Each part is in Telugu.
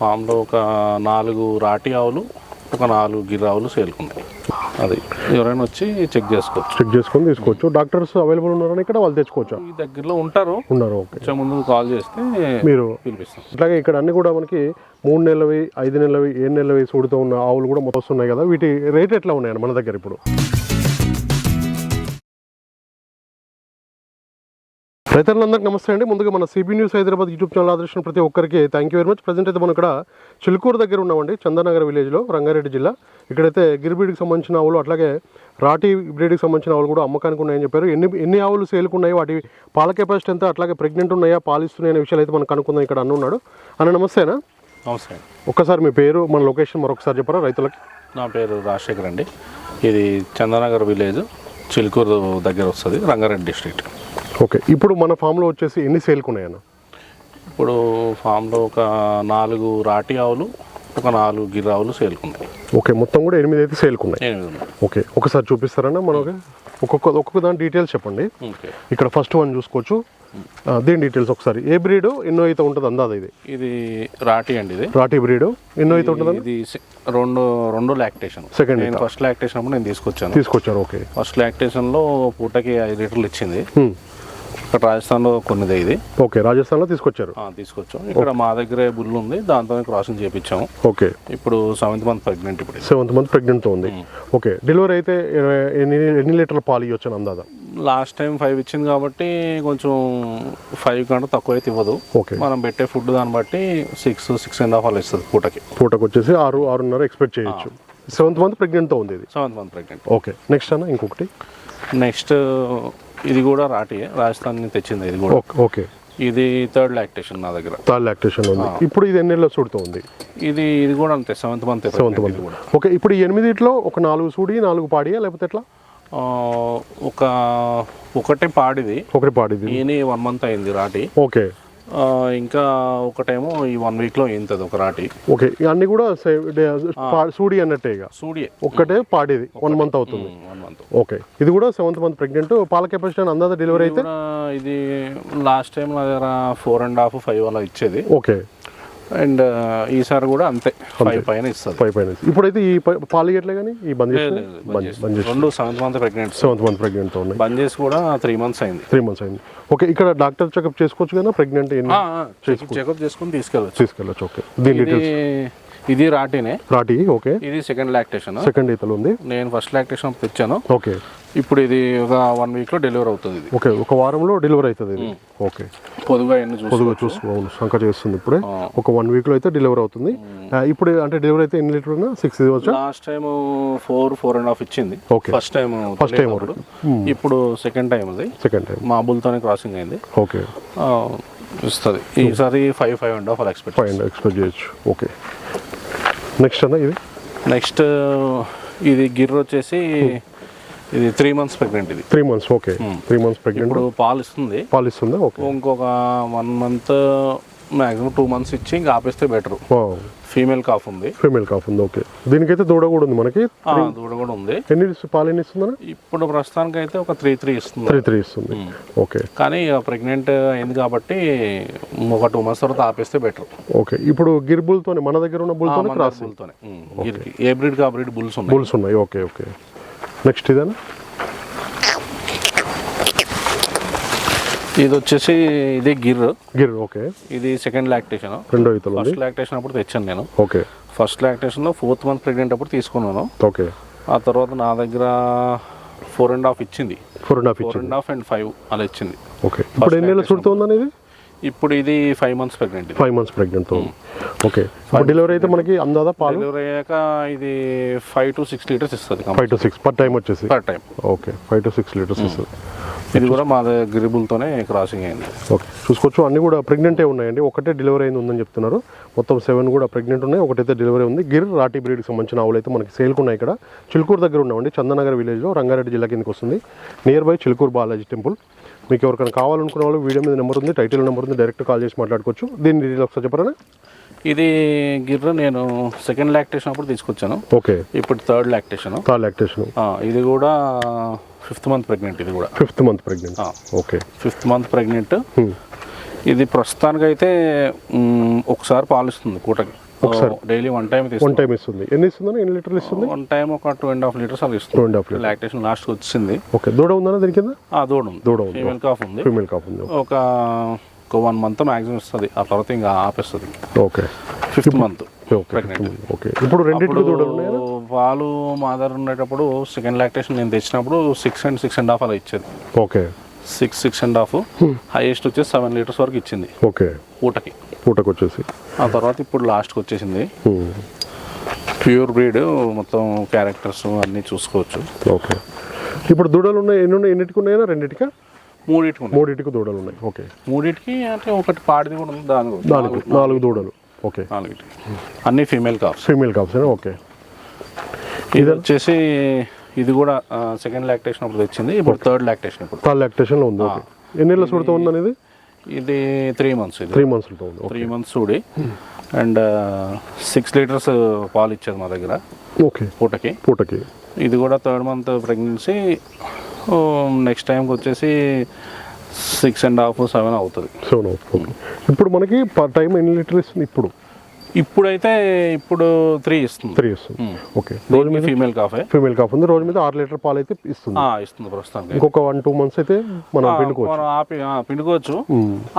ఫామ్లో ఒక నాలుగు రాటి ఆవులు ఒక నాలుగు గిర్ర ఆవులు సేల్కున్నాయి అది ఎవరైనా వచ్చి చెక్ చేసుకోవచ్చు. చెక్ చేసుకొని తీసుకోవచ్చు. డాక్టర్స్ అవైలబుల్ ఉన్నారని ఇక్కడ వాళ్ళు తెచ్చుకోవచ్చా? ఈ దగ్గరలో ఉంటారు. ఉన్నారు ఓకే. ముందు కాల్ చేస్తే మీరు పిలిపిస్తాం. ఇట్లాగే ఇక్కడ అన్ని కూడా మనకి మూడు నెలలవి ఐదు నెలలవి ఏడు నెలలవి సూడితో ఉన్న ఆవులు కూడా మొత్తం వస్తున్నాయి కదా. వీటి రేట్ ఎట్లా ఉన్నాయండి మన దగ్గర ఇప్పుడు? రైతులందరికీ నమస్తే అండి. ముందుగా మన CB news Hyderabad YouTube channel ఆదర్శించిన ప్రతి ఒక్కరికి thank you very much present అయితే మనం ఇక్కడ చిలుకూరు దగ్గర ఉన్నామండి. చందానగర్ విలేజ్లో రంగారెడ్డి జిల్లా. ఇక్కడైతే గిరిబీడికి సంబంధించిన ఆవులు అట్లాగే రాటి బ్రీడ్కి సంబంధించిన ఆవులు కూడా అమ్మకానికి ఉన్నాయని చెప్పారు. ఎన్ని ఎన్ని ఆవులు సేల్కున్నాయి వాటి పాల కెపాసిటీ ఎంత? అట్లాగే ప్రెగ్నెంట్ ఉన్నాయా? పాలిస్తున్నాయి అనే విషయాలు అయితే మనం కనుక్కుందాం. ఇక్కడ అన్న ఉన్నాడు. అన్న నమస్తేనా నమస్తే ఒక్కసారి మీ పేరు మన లొకేషన్ మరొకసారి చెప్పరా రైతులకి? నా పేరు రాజశేఖర్ అండి. ఇది చందనగర్ విలేజ్ చిలుకూరు దగ్గర వస్తుంది రంగారెడ్డి డిస్ట్రిక్ట్ ఓకే. ఇప్పుడు మన ఫామ్లో వచ్చేసి ఎన్ని సేల్కున్నాయన్న ఇప్పుడు ఫామ్లో ఒక నాలుగు రాటి ఆవులు ఒక నాలుగు గిర్ర ఆవులు సేల్కున్నాయి ఓకే మొత్తం కూడా ఎనిమిది అయితే సేల్కున్నాయి ఓకే ఒకసారి చూపిస్తారన్నా మనకి? ఒక్కొక్క ఒక్కొక్క దాని డీటెయిల్స్ చెప్పండి. ఇక్కడ ఫస్ట్ వన్ చూసుకోవచ్చు. దీని డీటెయిల్స్ ఒకసారి. ఏ బ్రీడ్ ఎన్నో అయితే ఉంటుంది అందాద ఇది? ఇది రాటి అండి ఇది. రాటి బ్రీడ్ ఎన్నో అయితే ఉంటుంది ఇది రెండు రెండు లాక్టేషన్ నేను ఫస్ట్ లాక్టేషన్ అప్పుడు నేను తీసుకొచ్చాను. తీసుకొచ్చారు ఓకే. ఫస్ట్ లాక్టేషన్లో పూటకి ఐదు లీటర్లు ఇచ్చింది. ఇక్కడ రాజస్థాన్లో కొన్నిదే ఇది. ఓకే రాజస్థాన్లో తీసుకొచ్చారు. తీసుకొచ్చాం. ఇక్కడ మా దగ్గరే బుల్ ఉంది. దాంతో క్రాసింగ్ చేపించాము. ఓకే. ఇప్పుడు సెవెంత్ మంత్ ప్రెగ్నెంట్ ఇప్పుడు. సెవెంత్ మంత్ ప్రెగ్నెంట్తో ఉంది. ఓకే డెలివరీ అయితే ఎన్ని ఎన్ని లీటర్ల పాలు ఇవ్వచ్చు అందాద? లాస్ట్ టైం ఫైవ్ ఇచ్చింది కాబట్టి కొంచెం ఫైవ్ కంటే తక్కువ అయితే ఇవ్వదు. ఓకే. మనం పెట్టే ఫుడ్ దాన్ని బట్టి సిక్స్ సిక్స్ అండ్ హాఫ్ అలా ఇస్తుంది పూటకి. పూటకు వచ్చేసి ఆరు ఆరున్నర ఎక్స్పెక్ట్ చేయొచ్చు. సెవెంత్ మంత్ ప్రెగ్నెంట్తో ఉంది ఇది. Seventh month pregnant. Okay next అన్న ఇంకొకటి. నెక్స్ట్ ఇది కూడా రాటి. రాజస్థాన్ నుంచి తెచ్చింది ఇది కూడా. Okay okay. ఇది థర్డ్ లాక్టేషన్ నా దగ్గర. థర్డ్ లాక్టేషన్ ఉంది. ఇప్పుడు ఇది ఎన్ని నెలల సూడుతో ఉంది? ఇది ఇది కూడా అంతే సెవెంత్ మంత్ సెవెంత్ మంత్ కూడా. ఓకే ఇప్పుడు ఈ ఎనిమిదిట్లో ఒక నాలుగు సూడి నాలుగు పాడియా లేకపోతే ఎట్లా? ఒక ఒకటే పాడిది. ఒకటి పాడిది. ఈయన వన్ మంత్ అయింది రాటి. ఓకే. ఇంకా ఒకటేమో ఈ వన్ వీక్లో ఈంతది ఒక రాటి. ఓకే ఇక అన్ని కూడా సూడి అన్నట్టే ఇక సూడియే ఒక్కటే పాడేది వన్ మంత్ అవుతుంది. వన్ మంత్ ఓకే ఇది కూడా సెవెంత్ మంత్ ప్రెగ్నెంట్ పాల కెపాసిటీ అందాజ డెలివరీ అయితే? ఇది లాస్ట్ టైం నా దగ్గర ఫోర్ అండ్ హాఫ్ ఫైవ్ అలా ఇచ్చేది. ఓకే. అండ్ ఈసారి కూడా అంతే. ఫైవ్ పైన ఇస్తుంది. ఫైవ్ పైన ఇప్పుడైతే ఈ పాలు ఇవ్వట్లే కానీ ఈ బంద్ రెండు seventh month pregnant seventh month ప్రెగ్నెంట్తో ఉన్నాయి. బంద్ చేసి కూడా త్రీ మంత్స్ అయింది. త్రీ మంత్స్ అయింది. ఓకే ఇక్కడ డాక్టర్ చెకప్ చేసుకోవచ్చు కదా? ప్రెగ్నెంట్ చెకప్ చేసుకుని తీసుకెళ్ళచ్చు. తీసుకెళ్ళచ్చు ఓకే దీని ఇది ఇది రాటినే. రాటి ఓకే ఇది సెకండ్ లాక్టేషన్ సెకండ్ ఈతలు ఉంది. నేను ఫస్ట్ లాక్టేషన్ తెచ్చాను. ఓకే ఇప్పుడు ఇది ఒక వన్ వీక్లో డెలివరీ అవుతుంది ఇది. ఓకే ఒక వారంలో డెలివరీ అవుతుంది ఇది. ఓకే. పొదుగా ఎన్ని పొదుగా చూసుకో అవును సంక చేస్తుంది ఇప్పుడే. ఒక వన్ వీక్లో అయితే డెలివరీ అవుతుంది. ఇప్పుడు అంటే డెలివరీ అయితే ఎన్ని litre six ఇవ్వచ్చా last time four four and half ఇచ్చింది. Okay. First time first time ఇప్పుడు సెకండ్ టైం అది. సెకండ్ టైం మా బుల్తోనే క్రాసింగ్ అయింది. ఓకే. ఇస్తుంది. ఈసారి ఫైవ్ ఫైవ్ అండ్ హాఫ్ అలా ఎక్స్పెక్ట్ ఫైవ్ ఎక్స్పెక్ట్ చేయొచ్చు. ఓకే. నెక్స్ట్ అన్న ఇది నెక్స్ట్ ఇది గిర్ర వచ్చేసి ఇది త్రీ మంత్స్ ప్రెగ్నెంట్ ఇది. Three months okay three months pregnant ఇప్పుడు పాలు ఇస్తుంది. పాలు ఇస్తుందా? ఓకే ఇంకొక one month maximum two months ఇచ్చి ఇంకా ఆపేస్తే బెటర్ ఫీమేల్ కాఫ్ ఉంది. ఫీమేల్ కాఫ్ ఉంది ఓకే దీనికైతే దూడ కూడా ఉంది మనకి. దూడ కూడా ఉంది. ఎన్ని పాలు ఎన్ని ఇస్తుందన్న? ఇప్పుడు ప్రస్తుతానికి అయితే ఒక త్రీ త్రీ ఇస్తుంది. త్రీ త్రీ ఇస్తుంది. ఓకే కానీ ప్రెగ్నెంట్ అయింది కాబట్టి ఒక టూ మంత్స్ తర్వాత ఆపేస్తే బెటర్ ఓకే ఇప్పుడు గిర్బుల్తోనే మన దగ్గర ఉన్న బుల్తోనే క్రాస్ బుల్తోనే. ఏ బ్రీడ్ కా బ్రీడ్ బుల్స్ ఉన్నాయి. బుల్స్ ఉన్నాయి. ఓకే ఓకే నెక్స్ట్ ఇదేనా? ఇది వచ్చేసి ఇది గిర్. గిర్ ఓకే. ఇది సెకండ్ లాక్టేషన్. రెండో ఫస్ట్ లాక్టేషన్ అప్పుడు తెచ్చాను నేను. ఓకే. ఫస్ట్ లాక్టేషన్లో ఫోర్త్ మంత్ ప్రెగ్నెంట్ అప్పుడు తీసుకున్నాను. ఓకే. ఆ తర్వాత నా దగ్గర ఫోర్ అండ్ హాఫ్ ఇచ్చింది. Four and half four and half and five అలా ఇచ్చింది. ఓకే. ఇప్పుడు ఎన్ని నెలలు చుడుతుంది ఇది ఇప్పుడు ఇది five months pregnant five months pregnant okay delivery అయితే మనకి అందాదా పాలు? డెలివరీ అయ్యాక ఇది ఫైవ్ టు సిక్స్ లీటర్స్ ఇస్తుంది five to six per time వచ్చేసి? Per time okay five to six litres ఇస్తుంది. ఇది కూడా మా గిరిబుల్తోనే క్రాసింగ్ అయింది. ఓకే చూసుకోవచ్చు అన్ని కూడా ప్రెగ్నెంటే ఉన్నాయండి. ఒకటే డెలివరీ అయింది ఉందని చెప్తున్నారు. మొత్తం సెవెన్ కూడా ప్రెగ్నెంట్ ఉన్నాయి. ఒకటైతే డెలివరీ ఉంది. గిర్ రాటి బ్రీడ్కి సంబంధించిన ఆవులు అయితే మనకి సేల్కి ఉన్నాయి ఇక్కడ. చిలుకూరు దగ్గర ఉన్నామండి. చందనగర్ విలేజ్లో రంగారెడ్డి జిల్లా కిందకి వస్తుంది. Near by Chilkur Balaji temple. మీకు ఎవరికైనా కావాలనుకున్న వాళ్ళు వీడియో మీద నెంబర్ ఉంది టైటిల్ నెంబర్ ఉంది డైరెక్ట్ కాల్ చేసి మాట్లాడుకోవచ్చు. దీని డీటెయిల్ ఒకసారి చెప్పరా? ఇది గిర్ర నేను సెకండ్ లాక్టేషన్ అప్పుడు తీసుకొచ్చాను. ఓకే. ఇప్పుడు థర్డ్ లాక్టేషన్ థర్డ్ లాక్టేషన్ ఇది కూడా ఫిఫ్త్ మంత్ ప్రెగ్నెంట్ ఇది కూడా. Fifth month pregnant okay. Fifth month pregnant ఇది ప్రస్తుతానికైతే ఒకసారి పాలిస్తుంది పూటకి daily one time one time ఇస్తుంది. ఎన్ని ఇస్తుందని ఎన్ని లీటర్లు ఇస్తుంది? వన్ టైం ఒక టూ అండ్ హాఫ్ లీటర్స్ అలా టూ ఇస్తుంది. And half litre lactation last వచ్చింది. ఓకే. దూడ ఉందా దీని కింద? ఆ దూడ ఉంది. దూడ ఉంది. ఫీమేల్ కాఫ్ ఉంది. ఫీమేల్ కాపు ఉంది. ఒక ఒక వన్ మంత్ మ్యాక్సిమం ఇస్తుంది. ఆ తర్వాత ఇంకా ఆపేస్తుంది. ఓకే. ఫిఫ్త్ మంత్ ఓకే ఇప్పుడు రెండింటికి ఉన్నాయా? పాలు మాదర్ ఉండేటప్పుడు సెకండ్ లాక్టేషన్ నేను తెచ్చినప్పుడు six and six and half అలా ఇచ్చేది. Okay. Six six and half highest వచ్చేసి సెవెన్ లీటర్స్ వరకు ఇచ్చింది. ఓకే. పూటకి పూటకు వచ్చేసి ఆ తర్వాత ఇప్పుడు లాస్ట్కి వచ్చేసింది. ప్యూర్ బ్రీడ్ మొత్తం క్యారెక్టర్స్ అన్నీ చూసుకోవచ్చు. ఓకే. ఇప్పుడు దూడలు ఉన్నాయి ఎన్ని ఉన్నాయి ఎన్నిటికి ఉన్నాయా రెండింటికా? మూడింటికి మూడింటికి దూడలు ఉన్నాయి ఓకే. మూడింటికి అంటే ఒకటి పాడిది కూడా ఉంది దాని. నాలుగు. నాలుగు దూడలు. ఓకే. నాలుగింటికి అన్నీ female calves female calves okay. ఇది వచ్చేసి ఇది కూడా సెకండ్ లాక్టేషన్ అప్పుడు తెచ్చింది. ఇప్పుడు థర్డ్ లాక్టేషన్ ఇప్పుడు. థర్డ్ లాక్టేషన్లో ఉంది. ఎన్ని నెలల సుడితో ఉందని ఇది త్రీ మంత్స్ ఇది. త్రీ ఓకే త్రీ మంత్స్ చూడి అండ్ సిక్స్ లీటర్స్ పాలు ఇచ్చేది మా దగ్గర. ఓకే. పూటకి. పూటకి. ఇది కూడా థర్డ్ మంత్ ప్రెగ్నెన్సీ నెక్స్ట్ టైంకి వచ్చేసి సిక్స్ అండ్ హాఫ్ సెవెన్ అవుతుంది. సెవెన్ ఓకే ఇప్పుడు మనకి పర్ టైం ఎన్ని లీటర్ ఇస్తుంది ఇప్పుడు? ఇప్పుడైతే ఇప్పుడు త్రీ ఇస్తుంది. త్రీ ఇస్తుంది. Hmm. ఓకే రోజు మీ ఫీమేల్ కాఫే ఫీమేల్ కాప్ ఉంది. రోజు మీద ఆరు లీటర్ పాలు అయితే ఇస్తుంది ఇస్తుంది ప్రస్తుతానికి. ఇంకొక వన్ టూ మంత్స్ అయితే మనం పిండుకోవచ్చు. మనం ఆపి పిండుకోవచ్చు.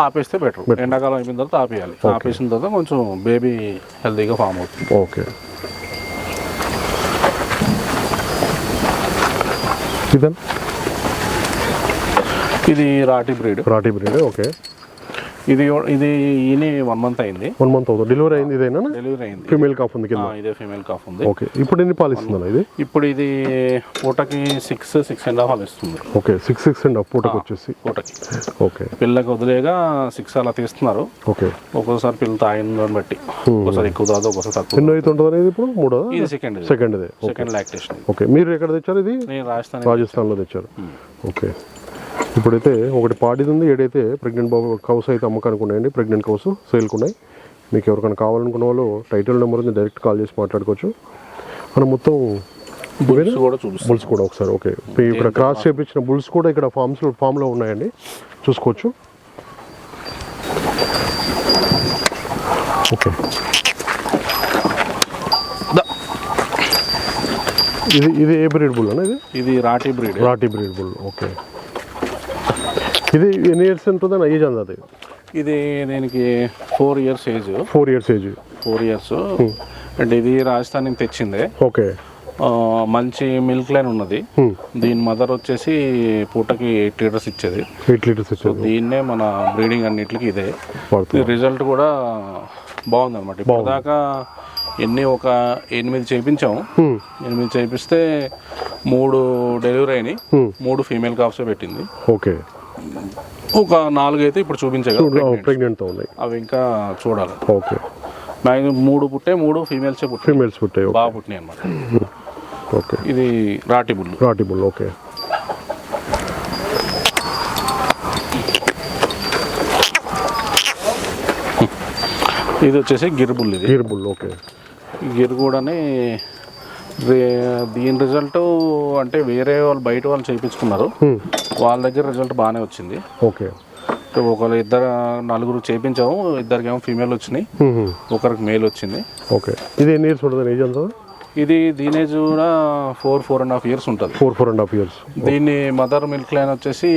ఆపేస్తే బెటర్ ఎండాకాలం అయిపోయిన తర్వాత ఆపేయాలి. ఆపేసిన తర్వాత కొంచెం బేబీ హెల్తీగా ఫామ్ అవుతుంది. ఓకే ఇదే ఇది Rathi breed Rathi breed okay ఇది ఇది ఈయన వన్ మంత్ అయింది. వన్ మంత్ అవుతుంది. డెలివరీ అయింది ఇదేనా? డెలివరీ అయింది. ఫీమేల్ కాఫ్ ఉంది కింద. ఆ, ఇదే ఫీమేల్ కాఫ్ ఉంది. ఓకే ఇప్పుడు ఎన్ని పాలు ఇస్తుందా ఇది? ఇప్పుడు ఇది పూటకి సిక్స్ సిక్స్ అండ్ హాఫ్ ఇస్తుంది. Okay six six and half పూటకు వచ్చేసి. పూటకి. ఓకే పిల్లకి వదిలేగా సిక్స్ అలా తీస్తున్నారు. ఓకే ఒక్కోసారి పిల్ల తాగిన దాన్ని బట్టి ఒకసారి ఎక్కువ తాదు ఒకసారి తక్కువ ఎన్నో అయితే ఉంటుంది అనేది ఇప్పుడు? మూడో ఇది సెకండ్ సెకండ్ ఇదే సెకండ్ లాక్టేషన్ ఓకే మీరు ఎక్కడ తెచ్చారు ఇది? నేను రాజస్థాన్ రాజస్థాన్లో తెచ్చారు. ఓకే ఇప్పుడైతే ఒకటి పాడిది ఉంది ఏడైతే ప్రెగ్నెంట్ బాబు కౌస్ అయితే అమ్మకానికి ఉన్నాయండి ప్రెగ్నెంట్ కౌస్ సేల్కి ఉన్నాయి. మీకు ఎవరికైనా కావాలనుకున్న వాళ్ళు టైటిల్ నెంబర్ ఉంది డైరెక్ట్ కాల్ చేసి మాట్లాడుకోవచ్చు. మనం మొత్తం బుల్స్ కూడా చూపిస్తాను బుల్స్ కూడా ఒకసారి ఓకే. ఇక్కడ క్రాస్ చేపించిన బుల్స్ కూడా ఇక్కడ ఫామ్స్ ఫామ్లో ఉన్నాయండి. చూసుకోవచ్చు. ఓకే. ఇది ఇది ఏ బ్రీడ్ బుల్ అన్న ఇది? ఇది Rathi breed. Rathi breed bull okay. ఇది ఎన్ని ఇయర్స్ ఉంటుందని ఏజ్ అంది అది? ఇది దీనికి four years age four years age four years and ఇది రాజస్థాన్ నుంచి తెచ్చిందే. ఓకే. మంచి మిల్క్ లైన్ ఉన్నది. దీని మదర్ వచ్చేసి పూటకి ఎయిట్ లీటర్స్ ఇచ్చేది. ఎయిట్ లీటర్స్ వచ్చేది దీన్నే మన బ్రీడింగ్ అన్నిటికీ ఇదే. రిజల్ట్ కూడా బాగుంది. అనమాట ఇప్పటిదాకా ఎన్ని ఒక ఎనిమిది చేయించాము ఎనిమిది చేపిస్తే మూడు డెలివరీ అయినాయి. మూడు ఫీమేల్ కాఫ్సే పెట్టింది. ఓకే. ఒక నాలుగు అయితే ఇప్పుడు చూపించగా ప్రెగ్నెంట్తో ఉన్నాయి. అవి ఇంకా చూడాలి. ఓకే. మ్యాక్సిమం మూడు పుట్టే మూడు ఫీమేల్సే పుట్టాయి. ఫీమేల్స్ పుట్టాయి బాగా పుట్టినాయి అనమాట ఓకే. ఇది రాటి బుల్లు. రాటి బుల్ ఓకే. ఇది వచ్చేసి గిర్ బుల్ ఇది. Gir bull okay. గిర్ కూడానే దీని రిజల్ట్ అంటే వేరే వాళ్ళు బయట వాళ్ళు చేయించుకున్నారు వాళ్ళ దగ్గర రిజల్ట్ బాగానే వచ్చింది. ఓకే. ఒకళ్ళు ఇద్దరు నలుగురు చేయించాము ఇద్దరికేమో ఫీమేల్ వచ్చినాయి. ఒకరికి మేల్ వచ్చింది. ఓకే. ఇది ఎన్ని ఇయర్స్ ఉంటుంది ఏజ్ అంతా? ఇది దీనేజ్ కూడా four four and half years ఉంటుంది. Four four and half years దీన్ని మదర్ మిల్క్ లైన్ వచ్చేసి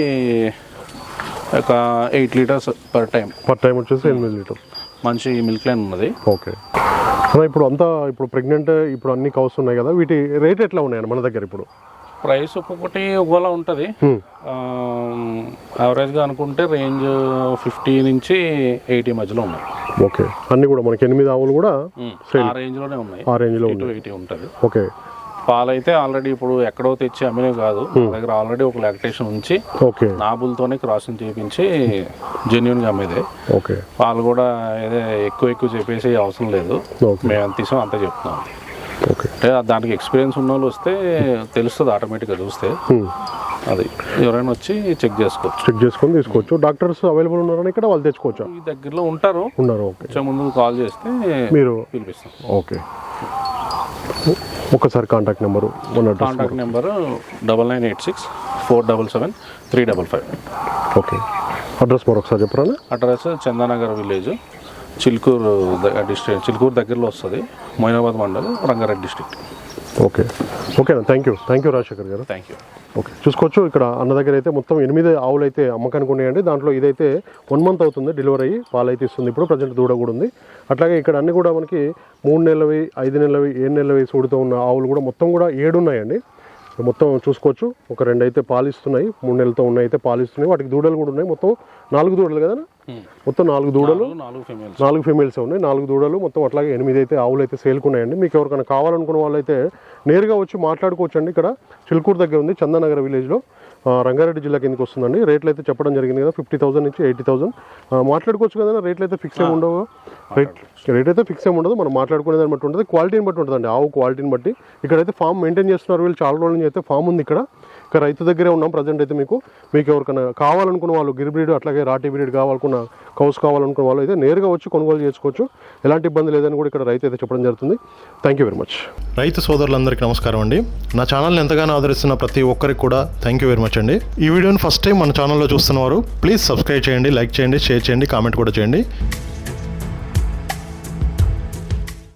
ఒక eight litres per time per time వచ్చేసి ఎనిమిది లీటర్ మంచి మిల్క్ లైన్ ఉన్నది. ఓకే. ఇప్పుడు అంతా ఇప్పుడు ప్రెగ్నెంట్ ఇప్పుడు అన్ని కౌస్ ఉన్నాయి కదా వీటి రేట్ ఎట్లా ఉన్నాయండి మన దగ్గర ఇప్పుడు? ప్రైస్ ఒక్కొక్కటి ఒకలా ఉంటుంది. యావరేజ్గా అనుకుంటే రేంజ్ ఫిఫ్టీ నుంచి ఎయిటీ మధ్యలో ఉన్నాయి. ఓకే. అన్ని కూడా మనకి ఎనిమిది ఆవులు కూడా ఆ రేంజ్లోనే ఉన్నాయి. ఆ రేంజ్లో ఎయిటీ ఉంటుంది. ఓకే. పాలైతే ఆల్రెడీ ఇప్పుడు ఎక్కడో తెచ్చి అమ్మినవి కాదు. మా దగ్గర ఆల్రెడీ ఒక లాక్టేషన్ ఉంచి ఓకే. నాబుల్తోనే క్రాసింగ్ చేయించి జెన్యున్గా అమ్మేదే. ఓకే. పాలు కూడా ఏదో ఎక్కువ ఎక్కువ చెప్పేసి అవసరం లేదు. మేము ఎంత ఇస్తాం అంత చెప్తున్నాం. ఓకే. అంటే దానికి ఎక్స్పీరియన్స్ ఉన్న వాళ్ళు వస్తే తెలుస్తుంది ఆటోమేటిక్గా చూస్తే. అది. ఎవరైనా వచ్చి చెక్ చేసుకోవచ్చు. చెక్ చేసుకొని తీసుకోవచ్చు. డాక్టర్స్ అవైలబుల్ ఉన్నారని ఇక్కడ వాళ్ళు తెచ్చుకోవచ్చా? ఈ దగ్గరలో ఉంటారు. ఉన్నారు ఓకే. కొంచెం ముందు కాల్ చేస్తే మీరు పిలిపిస్తాం. ఓకే. ఒకసారి contact number contact number double nine eight six four double seven three double five okay address మరొకసారి చెప్పరా address Chandanagar village Chilkur district Chilkur దగ్గరలో వస్తుంది మొయినాబాద్ మండలం రంగారెడ్డి డిస్ట్రిక్ట్ ఓకే. ఓకేనా thank you thank you Rajasekhar గారు. Thank you okay. చూసుకోవచ్చు ఇక్కడ అన్న దగ్గర అయితే మొత్తం ఎనిమిది ఆవులు అయితే అమ్మకానికి ఉన్నాయండి. దాంట్లో ఇదైతే వన్ మంత్ అవుతుంది డెలివరీ అయ్యి పాలు అయితే ఇస్తుంది ఇప్పుడు. ప్రజెంట్ దూడ కూడా ఉంది. అట్లాగే ఇక్కడ అన్ని కూడా మనకి మూడు నెలలవి ఐదు నెలలవి ఏడు నెలలవి సూడుతో ఉన్న ఆవులు కూడా మొత్తం కూడా ఏడు ఉన్నాయండి. మొత్తం చూసుకోవచ్చు. ఒక రెండు అయితే పాలిస్తున్నాయి. మూడు నెలలతో ఉన్నాయి అయితే పాలిస్తున్నాయి. వాటికి దూడలు కూడా ఉన్నాయి. మొత్తం నాలుగు దూడలు కదా మొత్తం నాలుగు దూడలు? నాలుగు ఫీమేల్స్ ఉన్నాయి. నాలుగు దూడలు. మొత్తం అట్లాగే ఎనిమిది అయితే ఆవులు అయితే సేల్కున్నాయండి. మీకు ఎవరికైనా కావాలనుకున్న వాళ్ళైతే నేరుగా వచ్చి మాట్లాడుకోవచ్చు అండి ఇక్కడ చిలుకూరు దగ్గర ఉంది చందనగర్ విలేజ్లో. రంగారెడ్డి జిల్లా కిందకి వస్తుందండి. రేట్లు అయితే చెప్పడం జరిగింది కదా ఫిఫ్టీ థౌసండ్ నుంచి ఎయిటీ థౌసండ్. మాట్లాడుకోవచ్చు కదా రేట్లు అయితే ఫిక్స్ ఏమి ఉండవు. రేట్ రేట్ అయితే ఫిక్స్ ఏమి ఉండదు. మనం మాట్లాడుకునే దాన్ని బట్టి ఉంటుంది. క్వాలిటీని బట్టి ఉంటుందండి. ఆవు క్వాలిటీని బట్టి. ఇక్కడైతే ఫామ్ మెయింటైన్ చేస్తున్నారు. వీళ్ళు చాలా రోజుల నుంచి అయితే ఫామ్ ఉంది ఇక్కడ. ఇక్కడ రైతు దగ్గరే ఉన్నాం ప్రజెంట్ అయితే మీకు. మీకు ఎవరికైనా కావాలనుకున్న వాళ్ళు గిరి బ్రీడ్ అట్లాగే రాటి బ్రీడ్ కావాలనుకున్న కౌస్ కావాలనుకున్న వాళ్ళు అయితే నేరుగా వచ్చి కొనుగోలు చేసుకోవచ్చు. ఎలాంటి ఇబ్బంది లేదని కూడా ఇక్కడ రైతు అయితే చెప్పడం జరుగుతుంది. థ్యాంక్ యూ వెరీ మచ్ రైతు సోదరులందరికీ నమస్కారం అండి. నా ఛానల్ని ఎంతగానో ఆదరిస్తున్న ప్రతి ఒక్కరికి కూడా థ్యాంక్ యూ వెరీ మచ్ అండి. ఈ వీడియోని ఫస్ట్ టైం మన ఛానల్లో చూస్తున్నవారు ప్లీజ్ సబ్స్క్రైబ్ చేయండి లైక్ చేయండి షేర్ చేయండి కామెంట్ కూడా చేయండి.